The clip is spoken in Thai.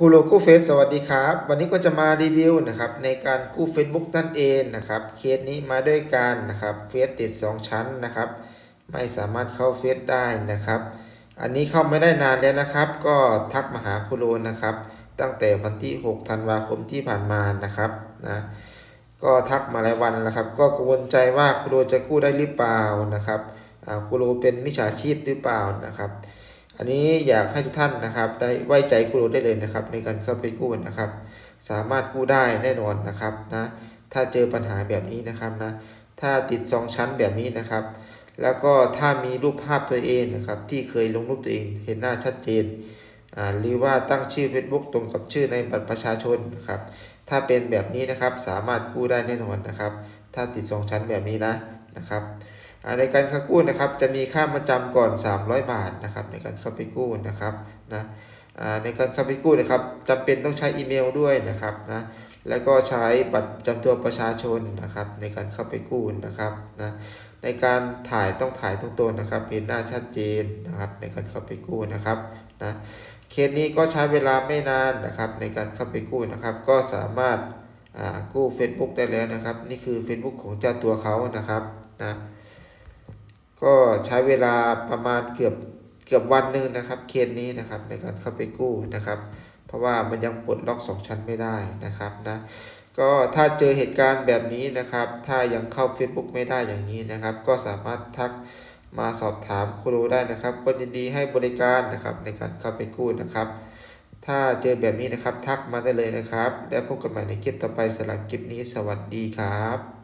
ครูโลกู้เฟซสวัสดีครับ วันนี้ก็จะมารีวิวนะครับในการกู้ Facebook นั่นเองนะครับเคสนี้มาด้วยกันนะครับเฟซติด 2 ชั้นนะครับ ไม่สามารถเข้าเฟซได้นะครับ อันนี้เข้าไม่ได้นานแล้วนะครับ ก็ทักมาหาครูโลนะครับ ตั้งแต่วันที่ 6 ธันวาคมที่ผ่านมานะครับนะก็ทักมาหลายวันแล้วครับ ก็กังวลใจว่าครูโลจะกู้ได้หรือเปล่านะครับครูโลเป็นมิจฉาชีพหรือเปล่านะครับ อันนี้อยากให้ทุกท่านนะครับได้ไว้ใจครูได้เลยนะครับ ในการเข้าไปกู้นะครับ สามารถกู้ได้แน่นอนนะครับนะถ้าเจอปัญหาแบบนี้นะครับนะถ้าติดสองชั้นแบบนี้นะครับ แล้วก็ถ้ามีรูปภาพตัวเองนะครับที่เคยลงรูปตัวเองเห็นหน้าชัดเจนอ่าหรือว่าตั้งชื่อ Facebook ตรงกับชื่อในบัตรประชาชนนะครับถ้าเป็นแบบนี้นะครับสามารถกู้ได้แน่นอนนะครับ ถ้าติดสองชั้นแบบนี้นะนะครับ ในการเข้ากู้นะครับจะมีค่ามาจำก่อน 300 บาทนะครับในการเข้าไปกู้นะครับนะในการเข้าไปกู้นะครับจำเป็นต้องใช้อีเมลด้วยนะครับนะแล้วก็ใช้บัตรประจำตัวประชาชนนะครับในการเข้าไปกู้นะครับนะในการถ่ายต้องถ่ายตรงๆนะครับเห็นหน้าชัดเจนนะครับในการเข้าไปกู้นะครับนะเคสนี้ก็ใช้เวลาไม่นานนะครับในการเข้าไปกู้นะครับ ก็สามารถอ่ากู้ Facebook ได้แล้วนะครับ นี่คือ Facebook ของเจ้าตัวเขานะครับนะ ก็ใช้เวลาประมาณเกือบเกือบวันหนึ่งนะครับเคสนี้นะครับในการเข้าไปกู้นะครับ เพราะว่ามันยังปลดล็อกสองชั้นไม่ได้นะครับนะก็ถ้าเจอเหตุการณ์แบบนี้นะครับ ถ้ายังเข้า Facebook ไม่ได้อย่างนี้นะครับ ก็สามารถทักมาสอบถามครูได้นะครับก็ยินดีให้บริการนะครับในการเข้าไปกู้นะครับ ถ้าเจอแบบนี้นะครับทักมาได้เลยนะครับ แล้วพบกันใหม่ในคลิปต่อไปสำหรับคลิปนี้สวัสดีครับ